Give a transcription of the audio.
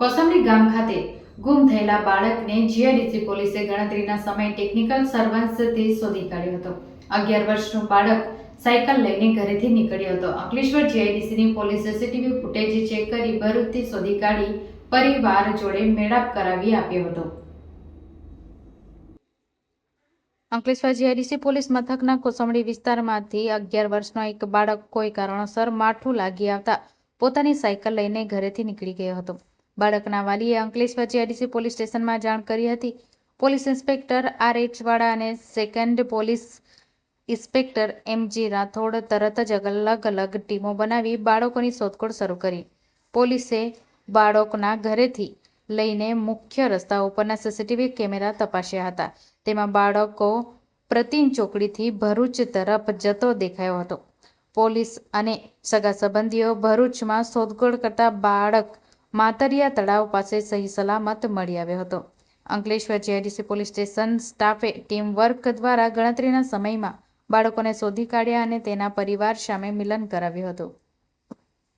કોસંબી ગામ ખાતે ગુમ થયેલા બાળકને જીઆઈડીસી પોલીસે ગણતરીના સમયે ટેકનિકલ સર્વન્સથી શોધી કાઢ્યો હતો. અગિયાર વર્ષનું બાળક સાયકલ લઈને ઘરેથી નીકળ્યો હતો. અંકલેશ્વર જીઆઈડીસીની પોલીસે સીસીટીવી ફૂટેજ ચેક કરી ભરૂચથી શોધી કાઢી પરિવાર જોડે મેળાપ કરાવી આપ્યો હતો. અંકલેશ્વર જીઆઈડીસી પોલીસ મથકના કોસંબડી વિસ્તારમાંથી અગિયાર વર્ષનો એક બાળક કોઈ કારણોસર માઠું લાગી આવતા પોતાની સાયકલ લઈને ઘરેથી નીકળી ગયો હતો. બાળકના વાલીએ અંકલેશ્વર આડીસી પોલીસ સ્ટેશનમાં જાણ કરી હતી. પોલીસ ઇન્સ્પેક્ટર આર એચ વાળા અને second police inspector M G Rathod તરત જ અલગ અલગ ટીમો બનાવી બાળકોની શોધખોળ શરૂ કરી. પોલીસે બાળકના ઘરેથી લઈને મુખ્ય રસ્તા ઉપરના સીસીટીવી કેમેરા તપાસ્યા હતા. તેમાં બાળકો પ્રતિન ચોકડીથી ભરૂચ તરફ જતો દેખાયો હતો. પોલીસ અને સગા સંબંધીઓ ભરૂચમાં શોધખોળ કરતા બાળક માતરિયા તળાવ પાસે સહી સલામત મળી આવ્યો હતો. અંકલેશ્વર જીઆઈડીસી પોલીસ સ્ટેશન સ્ટાફે ટીમ વર્ક દ્વારા ગણતરીના સમયમાં બાળકોને શોધી કાઢ્યા અને તેના પરિવાર સામે મિલન કરાવ્યું હતું.